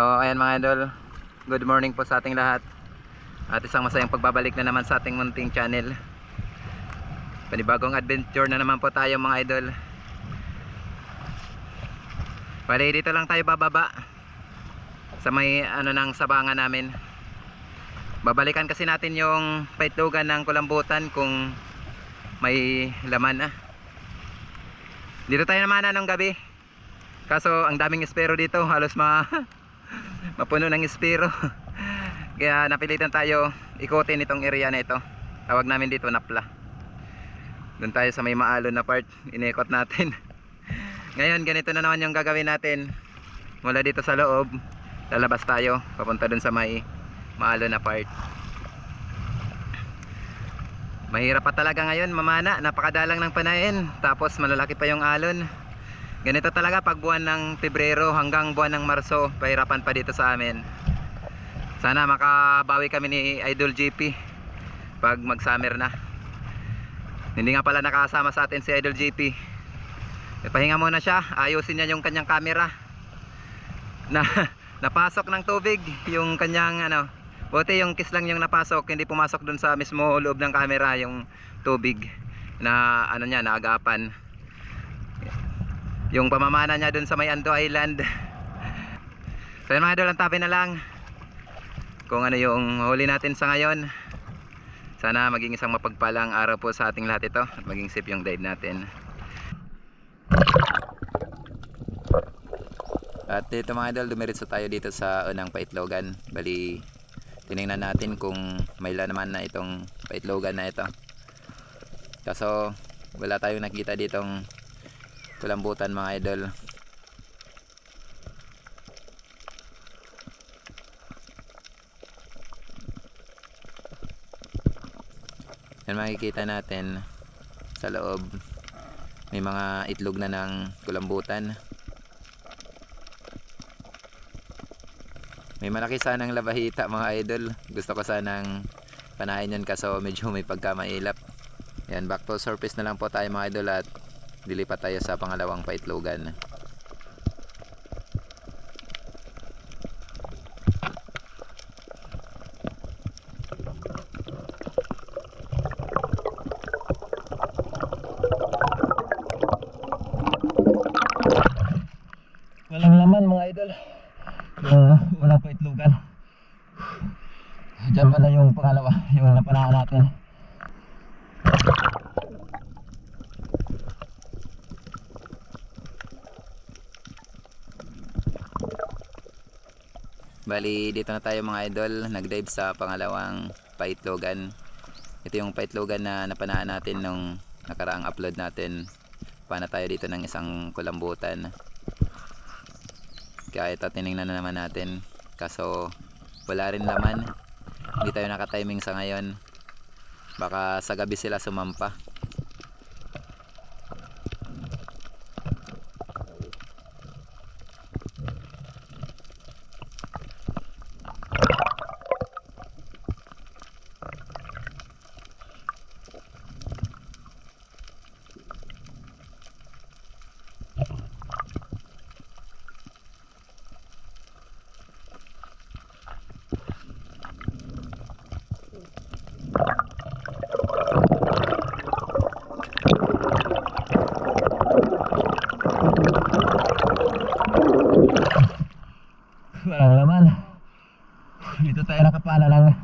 So ayan mga idol, good morning po sa ating lahat. At isang masayang pagbabalik na naman sa ating munting channel. Panibagong adventure na naman po tayo mga idol. Bali dito lang tayo bababa sa may ano ng sabangan namin. Babalikan kasi natin yung paitlugan ng kulambutan kung may laman na. Dito tayo naman na nung gabi. Kaso ang daming espero dito, halos ma mapuno ng espero. Kaya napilitan tayo ikutin itong area na ito. Tawag namin dito Napla. Doon tayo sa may maalon na part, inikot natin. Ngayon ganito na naman yung gagawin natin. Mula dito sa loob, lalabas tayo papunta doon sa may maalon na part. Mahirap pa talaga ngayon mamana, napakadalang ng panain, tapos malalaki pa yung alon. Ganito talaga pag buwan ng Pebrero hanggang buwan ng Marso, pahirapan pa dito sa amin. Sana makabawi kami ni Idol GP pag mag-summer na. Hindi nga pala nakasama sa atin si Idol GP. E, pahinga muna siya, ayusin niya yung kanyang camera. Na napasok ng tubig yung kanyang ano, buti yung kiss lang yung napasok, hindi pumasok dun sa mismo loob ng camera yung tubig na ano niya, naagapan yung pamamana niya dun sa may Ando Island. So yun mga idol ang tabi na lang. Kung ano yung huli natin sa ngayon. Sana maging isang mapagpalang araw po sa ating lahat ito at maging safe yung dive natin. At dito mga idol dumiritso tayo dito sa unang paitlogan. Bali tiningnan natin kung may naman na itong paitlogan na ito. Kaso wala tayong nakita ditong kulambutan mga idol. Yan makikita natin sa loob. May mga itlog na ng kulambutan may malaki sanang labahita mga idol. Gusto ko sanang panahin yun kaso medyo may pagkamailap. Yan back to surface na lang po tayo mga idol at dilipat tayo sa pangalawang paitlogan walang laman mga idol uh, wala pa itlogan dyan pala yung pangalawa yung napanaan natin Bali, dito na tayo mga idol. Nag-dive sa pangalawang paitlogan. Ito yung paitlogan na napanaan natin nung nakaraang upload natin. Pana tayo dito ng isang kulambutan. Kaya ito tinignan na naman natin. Kaso wala rin laman. Hindi tayo nakatiming sa ngayon. Baka sa gabi sila sumampa. Walang laman. Dito tayo nakapala lang.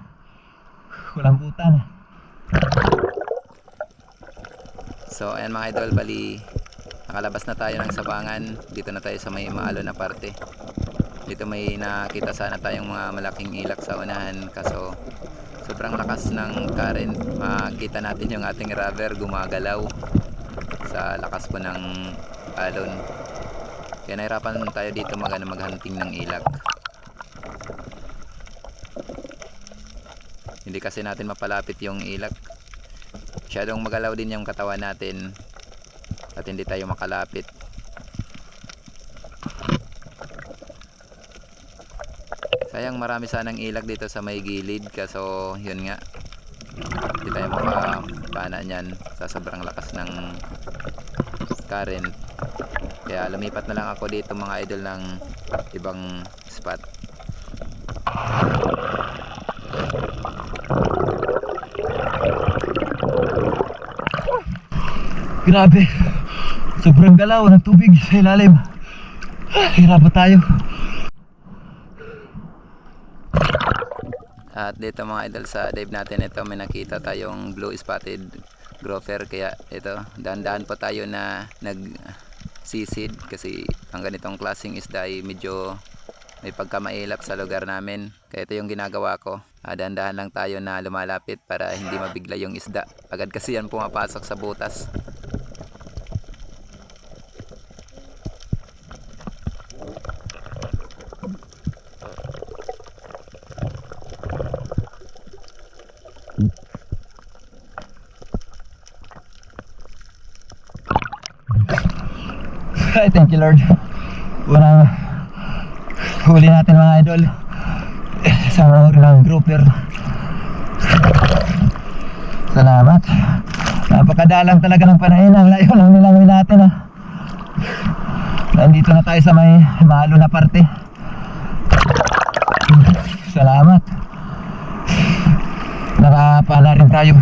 Kulambutan. So ayan mga idol, bali nakalabas na tayo ng sabangan. Dito na tayo sa may maalo na parte. Dito may nakita sana tayong mga malaking ilak sa unahan kaso sobrang lakas ng current. Makita natin yung ating rubber gumagalaw sa lakas po ng alon. Kaya nahirapan tayo dito mag, ano, maghunting ng ilak. Hindi kasi natin mapalapit yung ilak. Masyadong magalaw din yung katawan natin at hindi tayo makalapit. Sayang marami sanang ilak dito sa may gilid kaso yun nga hindi tayo makapana niyan sa sobrang lakas ng current kaya lumipat na lang ako dito mga idol ng ibang spot Grabe. Sobrang galaw ng tubig sa ilalim. Hirap pa tayo. At dito mga idol sa dive natin ito may nakita tayong blue spotted grouper kaya ito dahan-dahan pa tayo na nag sisid kasi ang ganitong klaseng isda ay medyo may pagkamailap sa lugar namin kaya ito yung ginagawa ko Ah, dahan-dahan lang tayo na lumalapit para hindi mabigla yung isda agad kasi yan pumapasok sa butas Ay, thank you Lord. Unang huli natin mga idol. Sa mga ng grouper. Salamat. Napakadalang talaga ng panahon. Ang layo lang nilangoy natin ah. Nandito na tayo sa may malo na parte. Salamat. Nakapala rin tayo.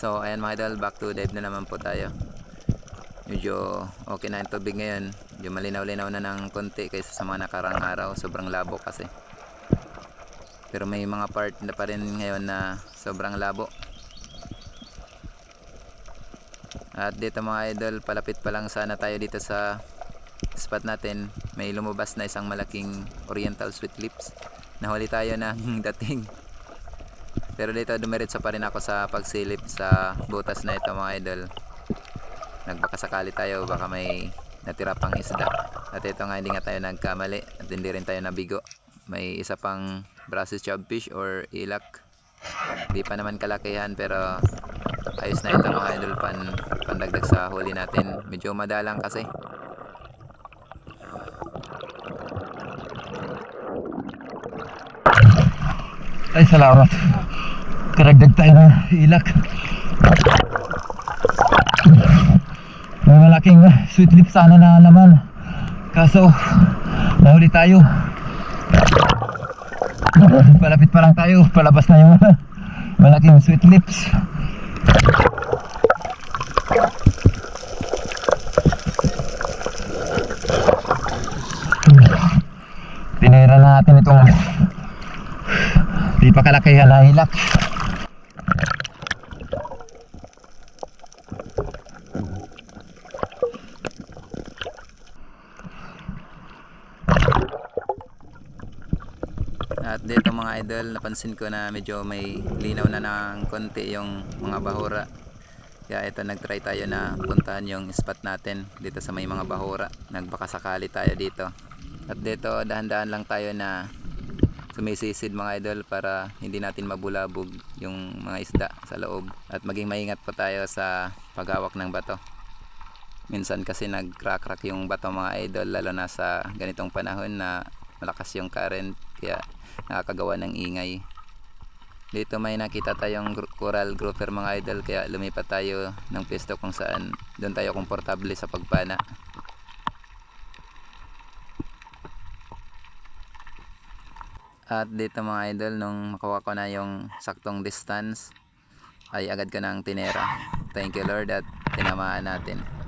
So ayan mga idol, back to dive na naman po tayo. Medyo okay na yung tubig ngayon. Medyo malinaw-linaw na ng konti kaysa sa mga nakarang araw. Sobrang labo kasi. Pero may mga part na pa rin ngayon na sobrang labo. At dito mga idol, palapit pa lang sana tayo dito sa spot natin. May lumabas na isang malaking oriental sweet lips. Nahuli tayo ng dating. Pero dito dumiretso pa rin ako sa pagsilip sa butas na ito mga idol. Nagbakasakali tayo baka may natira pang isda. At ito nga hindi nga tayo nagkamali at hindi rin tayo nabigo. May isa pang Brazos chubfish or ilak. Hindi pa naman kalakihan pero ayos na ito mga idol pan pandagdag sa huli natin. Medyo madalang kasi. Ay, salamat. Karagdag tayo ng ilak. May malaking sweet lip sana na naman. Kaso, nahuli tayo. Palapit pa lang tayo. Palabas na yung malaking sweet lips. Tinira natin itong Di pa kalakihan na hilak. At dito mga idol, napansin ko na medyo may linaw na ng konti yung mga bahura. Kaya ito nagtry tayo na puntahan yung spot natin dito sa may mga bahura. Nagbakasakali tayo dito. At dito dahan-dahan lang tayo na sumisisid mga idol para hindi natin mabulabog yung mga isda sa loob. At maging maingat pa tayo sa paghawak ng bato. Minsan kasi nag-crack-crack yung bato mga idol lalo na sa ganitong panahon na malakas yung current kaya nakakagawa ng ingay. Dito may nakita tayong coral grouper mga idol kaya lumipat tayo ng pwesto kung saan doon tayo komportable sa pagpana. At dito mga idol nung makuha ko na yung saktong distance ay agad ko ng tinera. Thank you Lord at tinamaan natin.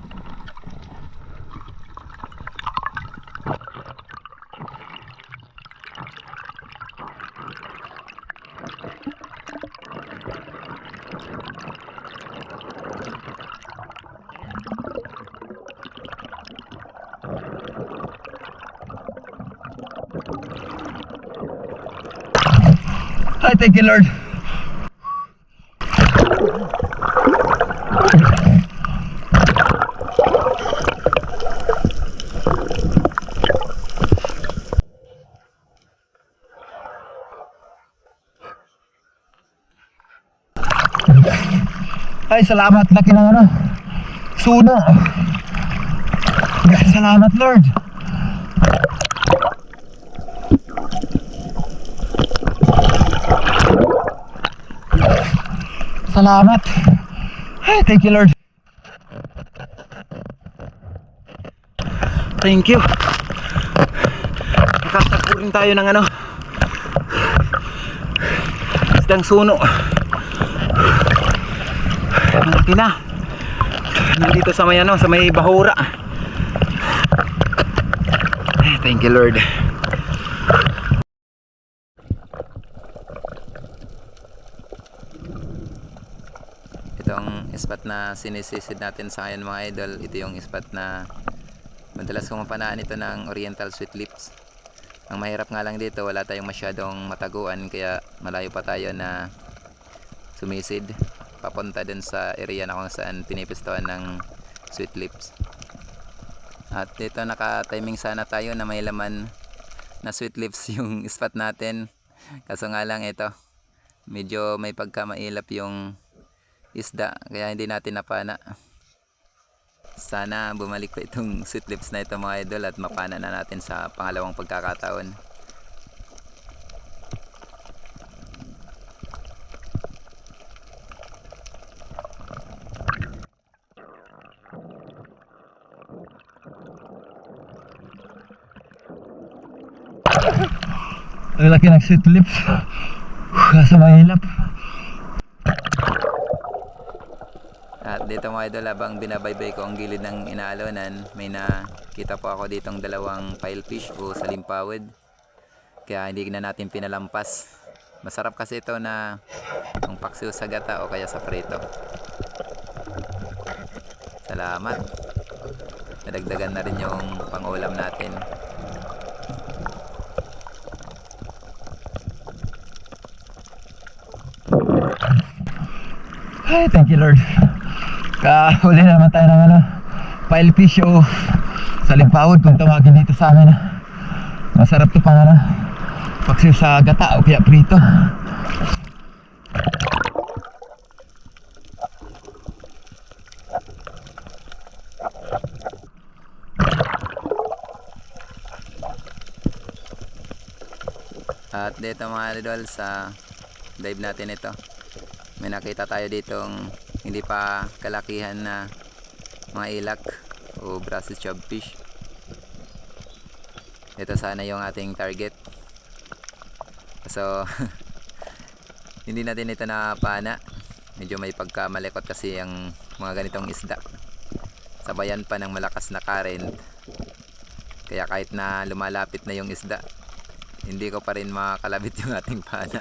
Thank you Lord. Ay, salamat. Laki ng ano. Suno. Salamat, Lord. Salamat. Ay, thank you Lord. Thank you. Nakatagpo tayo ng ano. Isdang suno. Malaki na. Nandito sa may ano, sa may bahura. Thank you Lord. Itong spot na sinisisid natin sa ngayon mga idol, ito yung spot na Madalas kong ito ng Oriental Sweet Lips. Ang mahirap nga lang dito, wala tayong masyadong mataguan kaya malayo pa tayo na sumisid papunta dun sa area na kung saan pinipistuan ng Sweet Lips. At dito naka-timing sana tayo na may laman na Sweet Lips yung spot natin. Kaso nga lang ito, medyo may pagkamailap yung isda kaya hindi natin napana sana bumalik pa itong sweet lips na ito mga idol at mapana na natin sa pangalawang pagkakataon Ang laki ng sweet lips. Kaso mahilap. At dito mga idol habang binabaybay ko ang gilid ng inaalonan may nakita po ako ditong dalawang filefish o salimpawid kaya hindi na natin pinalampas. Masarap kasi ito na ang paksiw sa gata o kaya sa prito. Salamat. Nadagdagan na rin yung pangulam natin. Ay, thank you Lord. Kahuli na naman tayo ng ano, pile fish o salimpawod kung tawagin dito sa amin. Masarap to pang ano, paksiw sa gata o kaya prito. At dito mga idol sa dive natin ito. May nakita tayo ditong hindi pa kalakihan na mga ilak o Brussels chub fish. Ito sana yung ating target. So hindi natin ito napana. Medyo may pagkamalikot kasi ang mga ganitong isda. Sabayan pa ng malakas na current. Kaya kahit na lumalapit na yung isda, hindi ko pa rin makakalabit yung ating pana.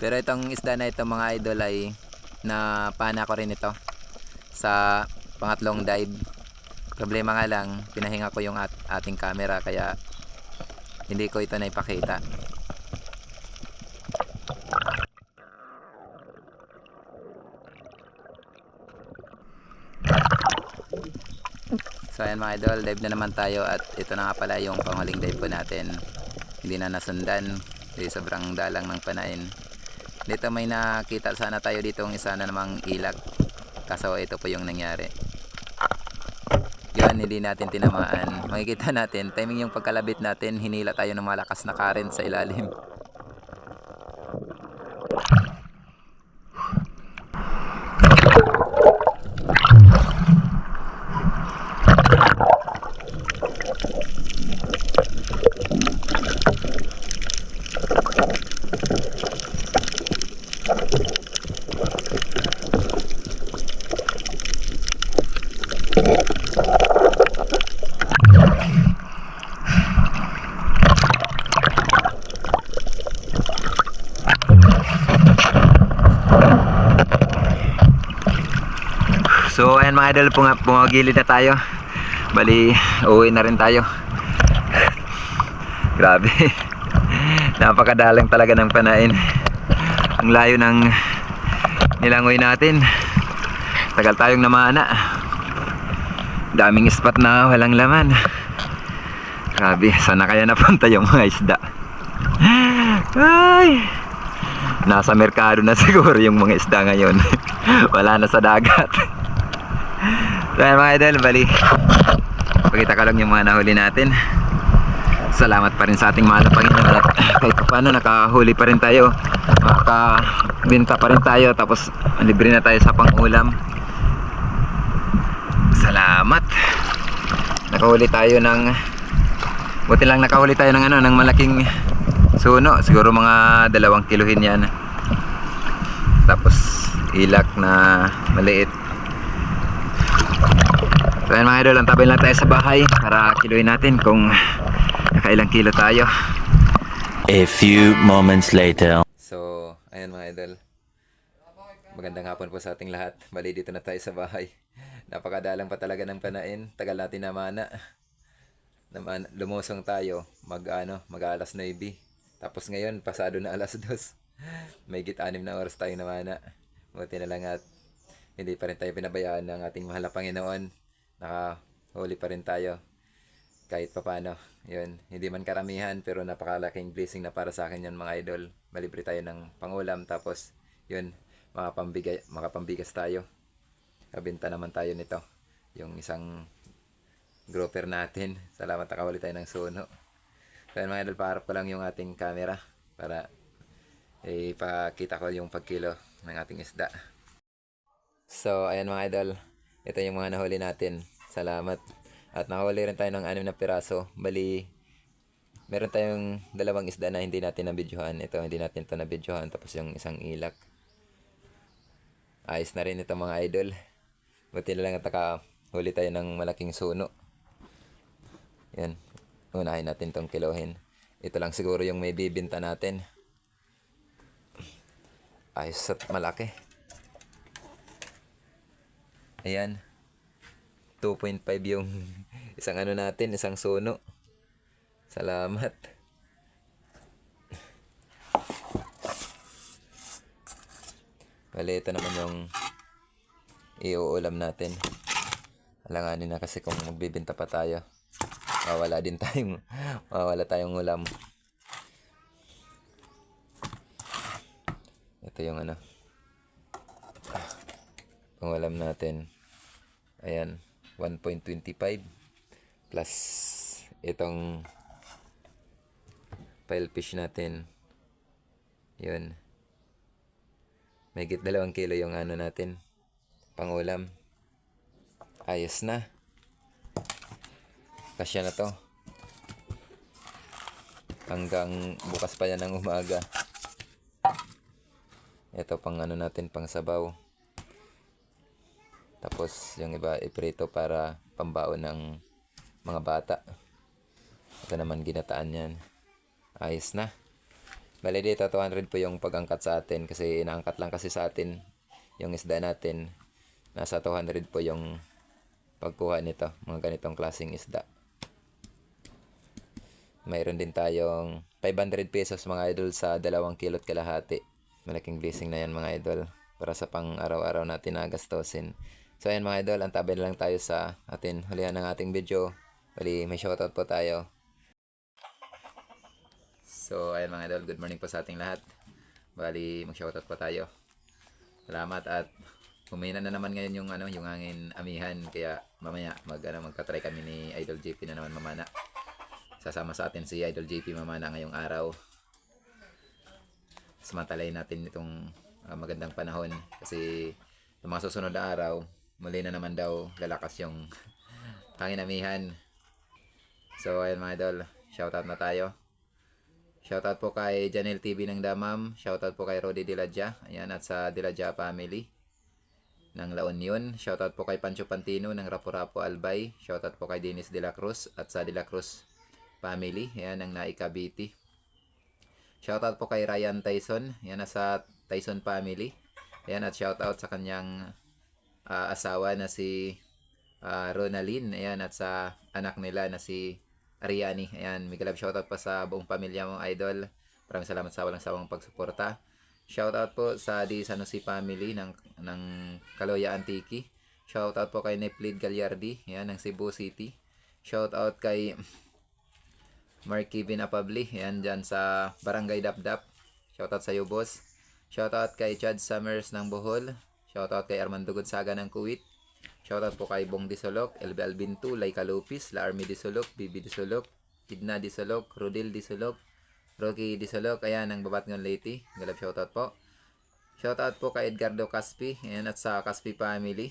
Pero itong isda na ito mga idol ay na pana ko rin ito sa pangatlong dive. Problema nga lang, pinahinga ko yung at ating camera kaya hindi ko ito naipakita. So ayan mga idol, dive na naman tayo at ito na nga pala yung panghuling dive po natin. Hindi na nasundan sobrang dalang ng panain. Dito may nakita sana tayo dito ang isa na namang ilak. Kaso ito po yung nangyari. Yun, hindi natin tinamaan. Makikita natin, timing yung pagkalabit natin, hinila tayo ng malakas na current sa ilalim. So ayan mga idol, puma pumagilid na tayo. Bali, uwi na rin tayo. Grabe. Napakadalang talaga ng panain. Ang layo ng nilangoy natin. Tagal tayong namana. Daming spot na walang laman. Grabe, sana kaya napunta yung mga isda. Ay! Nasa merkado na siguro yung mga isda ngayon. Wala na sa dagat. So ayan mga idol, bali. Pakita ko lang yung mga nahuli natin. Salamat pa rin sa ating mahal na at kahit pa paano nakahuli pa rin tayo. Makabinta pa rin tayo tapos libre na tayo sa pangulam. Salamat. Nakahuli tayo ng Buti lang nakahuli tayo ng ano ng malaking suno. Siguro mga dalawang kiluhin 'yan. Tapos ilak na maliit. So ayan mga idol, ang tabay lang tayo sa bahay para kiluhin natin kung nakailang kilo tayo. A few moments later. So, ayan mga idol. Magandang hapon po sa ating lahat. Bali dito na tayo sa bahay. Napakadalang pa talaga ng panain. Tagal natin namana. Naman, lumusong tayo mag ano, mag alas 9. Tapos ngayon, pasado na alas 2. May git anim na oras tayo namana. Buti na lang at hindi pa rin tayo pinabayaan ng ating mahal na Panginoon. Nakahuli pa rin tayo kahit papano. Yun, hindi man karamihan pero napakalaking blessing na para sa akin yan mga idol. Malibre tayo ng pangulam tapos yun, makapambigay, makapambigas tayo. Kabinta naman tayo nito. Yung isang grouper natin. Salamat nakawali tayo ng suno. Kaya mga idol, paharap ko lang yung ating camera para ipakita ko yung pagkilo ng ating isda. So, ayan mga idol. Ito yung mga nahuli natin. Salamat. At nakahuli rin tayo ng anim na piraso. Bali, meron tayong dalawang isda na hindi natin nabidyohan. Ito, hindi natin ito nabidyohan. Tapos yung isang ilak. Ayos na rin ito mga idol. Buti na lang at nakahuli tayo ng malaking suno. Yan. Unahin natin tong kilohin. Ito lang siguro yung may bibinta natin. Ayos at malaki. Ayan. 2.5 yung isang ano natin, isang suno. Salamat. Bali, ito naman yung iuulam natin. Alanganin na kasi kung magbibinta pa tayo. Mawala din tayong, mawala tayong ulam. Ito yung ano. Pangulam natin. Ayan, 1.25 plus itong fish natin. Yun. May git dalawang kilo yung ano natin. Pangulam. Ayos na. Kasya na to. Hanggang bukas pa yan ng umaga. Ito pang ano natin, pang sabaw. Tapos yung iba iprito para pambaon ng mga bata. Ito naman ginataan yan. Ayos na. Bali dito 200 po yung pag-angkat sa atin kasi inaangkat lang kasi sa atin yung isda natin. Nasa 200 po yung pagkuha nito, mga ganitong klaseng isda. Mayroon din tayong 500 pesos mga idol sa dalawang kilot kalahati. Malaking blessing na yan mga idol para sa pang araw-araw natin na gastusin. So ayan mga idol, antabay na lang tayo sa atin hulihan ng ating video. Bali, may shoutout po tayo. So ayan mga idol, good morning po sa ating lahat. Bali, mag-shoutout po tayo. Salamat at humina na naman ngayon yung ano, yung hangin amihan kaya mamaya mag ano, magka-try kami ni Idol JP na naman mamana. Sasama sa atin si Idol JP mamana ngayong araw. Samantalay natin itong ah, magandang panahon kasi yung mga susunod na araw, muli na naman daw lalakas yung hangin amihan. So ayun mga idol, shoutout na tayo. Shoutout po kay Janel TV ng Damam. Shoutout po kay Rodi Diladja. Ayan, at sa Diladja family ng La Union. Shoutout po kay Pancho Pantino ng Rapo-Rapo Albay. Shoutout po kay Dennis De La Cruz at sa De La Cruz family. Ayan, ng Naika Biti. Shoutout po kay Ryan Tyson. Ayan, sa Tyson family. Ayan, at shoutout sa kanyang ah, asawa na si ah, Ronalyn. Ayan, at sa anak nila na si Ariani. Ayan, mega love shoutout pa sa buong pamilya mong idol. Maraming salamat sa walang sawang pagsuporta. Shoutout po sa Di Sanusi family ng, ng Kaloya Antiki. Shoutout po kay Neplid Gagliardi, ayan, ng Cebu City. Shoutout kay Mark Kevin Apabli, ayan, dyan sa Barangay Dapdap. Shoutout sa iyo, boss. Shoutout kay Chad Summers ng Bohol. Shoutout kay Armando Gonzaga ng Kuwait. Shoutout po kay Bong Disolok, LB Albintu, Laika Lopez, La Army Disolok, BB Disolok, Idna Disolok, Rodil Disolok, Rocky Disolok, ayan ang Babatngon Lady. Galap shoutout po. Shoutout po kay Edgardo Caspi, ayan at sa Caspi family.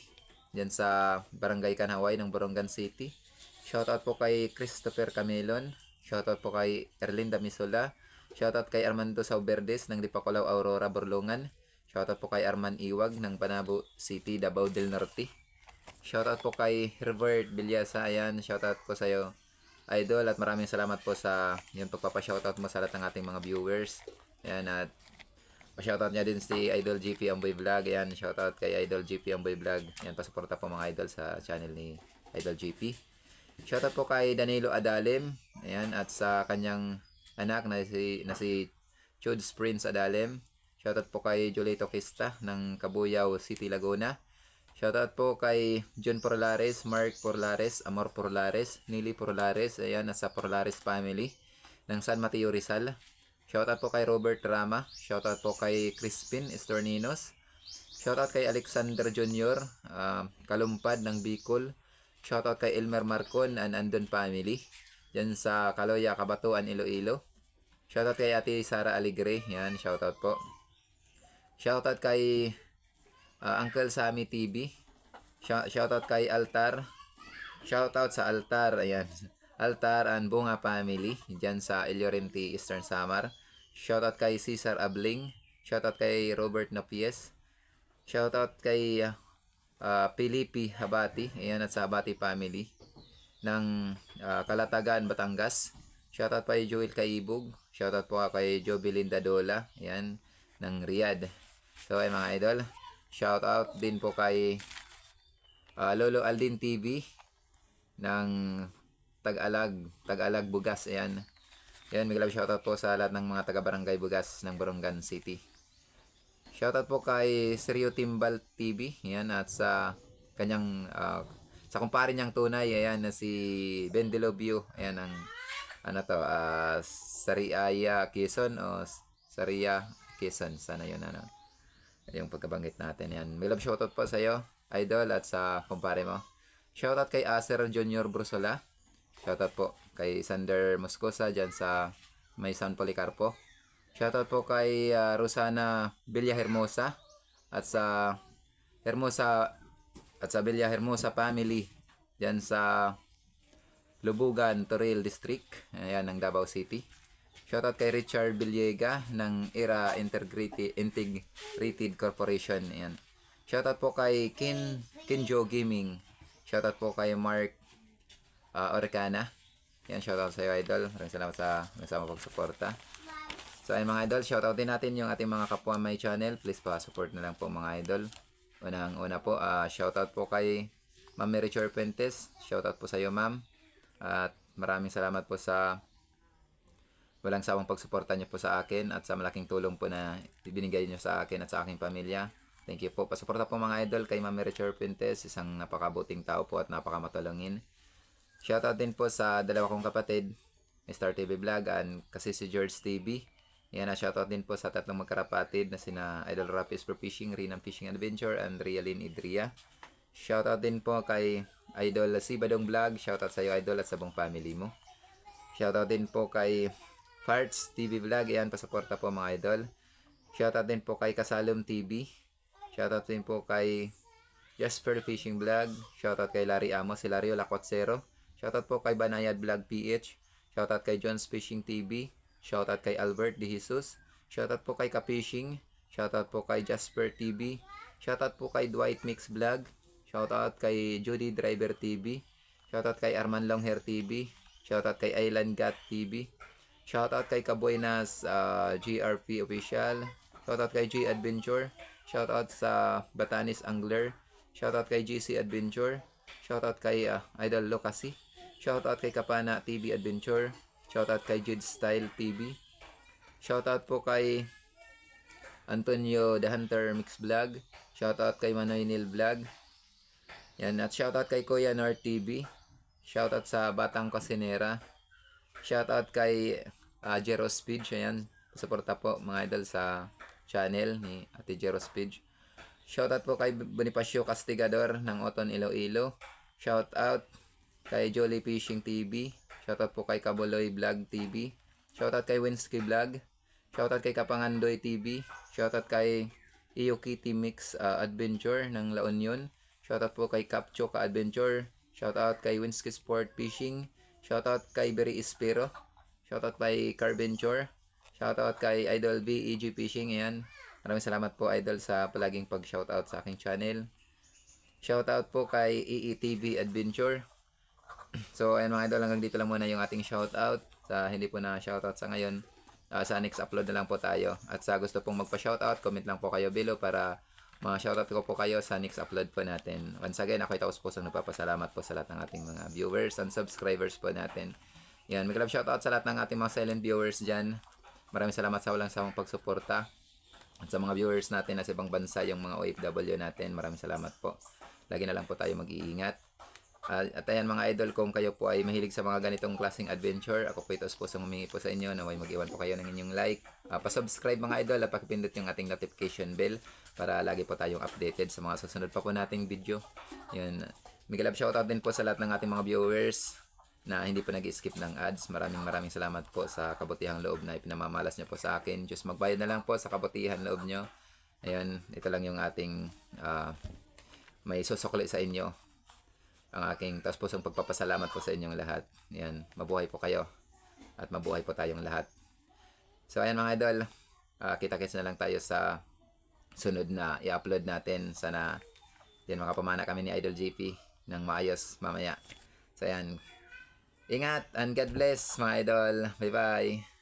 Diyan sa Barangay Kanaway ng Borongan City. Shoutout po kay Christopher Camelon. Shoutout po kay Erlinda Misola. Shoutout kay Armando Sauberdes ng Dipakulaw Aurora Borlongan. Shoutout po kay Arman Iwag ng Panabo City, Davao del Norte. Shoutout po kay Herbert Bilyasa. Ayan, shoutout ko sa'yo, Idol. At maraming salamat po sa yung pagpapa-shoutout mo sa lahat ng ating mga viewers. Ayan, at pa-shoutout niya din si Idol GP Amboy Vlog. Ayan, shoutout kay Idol GP Amboy Vlog. Ayan, pasuporta po mga idol sa channel ni Idol GP. Shoutout po kay Danilo Adalem. Ayan, at sa kanyang anak na si, na si Chuds Prince Adalem. Shoutout po kay Julito Kista ng Cabuyao City, Laguna. Shoutout po kay John Porlares, Mark Porlares, Amor Porlares, Nili Porlares, ayan, nasa Porlares family ng San Mateo Rizal. Shoutout po kay Robert Rama. Shoutout po kay Crispin Estorninos. Shoutout kay Alexander Jr. ah, Kalumpad ng Bicol. Shoutout kay Elmer Marcon and Andon family. Yan sa Kaloya, Kabatuan, Iloilo. Shoutout kay Ate Sara Aligre. Yan, shoutout po. Shoutout kay ah, Uncle Sammy TV. Shou- Shoutout kay Altar. Shoutout sa Altar. Ayan. Altar and Bunga Family. Diyan sa El Llorente, Eastern Samar. Shoutout kay Cesar Abling. Shoutout kay Robert Napies. Shoutout kay ah, Pilipi Habati. Ayan at sa Habati Family ng ah, Kalatagan, Batangas. Shoutout pa kay Joel Kaibog. Shoutout po kay Jovelyn Dadola. Ayan, ng Riyadh. So ay mga idol, shoutout din po kay ah, Lolo Aldin TV ng Tag-Alag, Tag-Alag Bugas. Ayan. Ayan, may love shoutout po sa lahat ng mga taga-barangay Bugas ng Borongan City. Shoutout po kay Seryo Timbal TV. Ayan, at sa kanyang ah, sa kumpare niyang tunay, ayan na si Ben Delobio. Ayan ang ano to, ah Sariaya Quezon o Saria Quezon. Sana yun ano. Yung pagkabanggit natin yan. May love shoutout po sa iyo, idol, at sa kumpare mo. Shoutout kay Acer Junior Brusola. Shoutout po kay Sander Moscosa dyan sa May San Policarpo. Shoutout po kay ah, Rosana Villa Hermosa at sa Hermosa at sa Villa Hermosa family dyan sa Lubugan, Toril District. Ayan, ng Davao City. Shoutout kay Richard Villega ng Era Integrity, Integrated Corporation. Ayan. Shoutout po kay Kin, Kinjo Gaming. Shoutout po kay Mark uh, Orcana. Yan, shoutout sa iyo, idol. Maraming salamat sa nasama pagsuporta. So, ayun mga idol, shoutout din natin yung ating mga kapwa may channel. Please pa support na lang po mga idol. Unang una po, ah, shoutout po kay Ma'am Mary Chor Fuentes. Shoutout po sa iyo, ma'am. At maraming salamat po sa walang sawang pagsuporta niyo po sa akin at sa malaking tulong po na ibinigay niyo sa akin at sa aking pamilya. Thank you po. Pasuporta po mga idol kay Ma'am Mary Chor Fuentes, isang napakabuting tao po at napakamatulungin. Shoutout din po sa dalawa kong kapatid, Mr. TV Vlog and kasi si George TV. Yan na shoutout din po sa tatlong magkarapatid na sina Idol Rapis for Fishing, Rinam Fishing Adventure, and Rialin Idria. Shoutout din po kay Idol Si Badong Vlog. Shoutout sa iyo Idol at sa buong family mo. Shoutout din po kay Farts TV Vlog. Yan, pasuporta po mga idol. Shoutout din po kay Kasalom TV. Shoutout din po kay Jasper Fishing Vlog. Shoutout kay Larry Amos, si Lario Lacotsero. Shoutout po kay Banayad Vlog PH. Shoutout kay John's Fishing TV. Shoutout kay Albert De Jesus. Shoutout po kay Kapishing. Shoutout po kay Jasper TV. Shoutout po kay Dwight Mix Vlog. Shoutout kay Judy Driver TV. Shoutout kay Arman Longhair TV. Shoutout kay Island Gat TV. Shoutout kay Kabuenas ah, GRP Official. Shoutout kay G Adventure. Shoutout sa Batanis Angler. Shoutout kay GC Adventure. Shoutout kay ah, Idol Locasi. Shoutout kay Kapana TV Adventure. Shoutout kay Jude Style TV. Shoutout po kay Antonio The Hunter Mix Vlog. Shoutout kay Manoy Neil Vlog. Yan, at shoutout kay Kuya Nor TV. Shoutout sa Batang Cosinera. Shoutout kay uh, Jero Speed. Ayan, suporta po mga idol sa channel ni Ate Jero Speed. Shoutout po kay Bonifacio Castigador ng Oton Iloilo. Shoutout kay Jolly Fishing TV. Shoutout po kay Kaboloy Vlog TV. Shoutout kay Winsky Vlog. Shoutout kay Kapangandoy TV. Shoutout kay Iyo Kitty Mix uh, Adventure ng La Union. Shoutout po kay Capcho Ka Adventure. Shoutout kay Winsky Sport Fishing. Shoutout kay Berry Espero. Shoutout kay Carventure. Shoutout kay Idol B EG Fishing. Ayan. Maraming salamat po Idol sa palaging pag-shoutout sa aking channel. Shoutout po kay EETV Adventure. So, ayan mga idol, hanggang dito lang muna yung ating shoutout. Sa hindi po na shoutout sa ngayon, ah, sa next upload na lang po tayo. At sa gusto pong magpa-shoutout, comment lang po kayo below para mga shoutout ko po kayo sa next upload po natin. Once again, ako itaos po sa nagpapasalamat po sa lahat ng ating mga viewers and subscribers po natin. Yan, may love shoutout sa lahat ng ating mga silent viewers dyan. Maraming salamat sa walang sawang pagsuporta. At sa mga viewers natin na sa ibang bansa, yung mga OFW natin, maraming salamat po. Lagi na lang po tayo mag-iingat. Ah, at ayan mga idol, kung kayo po ay mahilig sa mga ganitong klaseng adventure, ako po ito po sa humingi po sa inyo na may mag-iwan po kayo ng inyong like. Ah, pa-subscribe mga idol at pakipindot yung ating notification bell para lagi po tayong updated sa mga susunod pa po nating video. Yun. Miguel shoutout din po sa lahat ng ating mga viewers na hindi po nag-skip ng ads. Maraming maraming salamat po sa kabutihang loob na ipinamamalas niyo po sa akin. Just magbayad na lang po sa kabutihan loob niyo. Ayun, ito lang yung ating ah, may susukli sa inyo ang aking taos pusong pagpapasalamat po sa inyong lahat. Yan, mabuhay po kayo at mabuhay po tayong lahat. So ayan mga idol, ah, kita-kits na lang tayo sa sunod na i-upload natin. Sana yan makapamana kami ni Idol JP ng maayos mamaya. So ayan, ingat and God bless mga idol. Bye bye.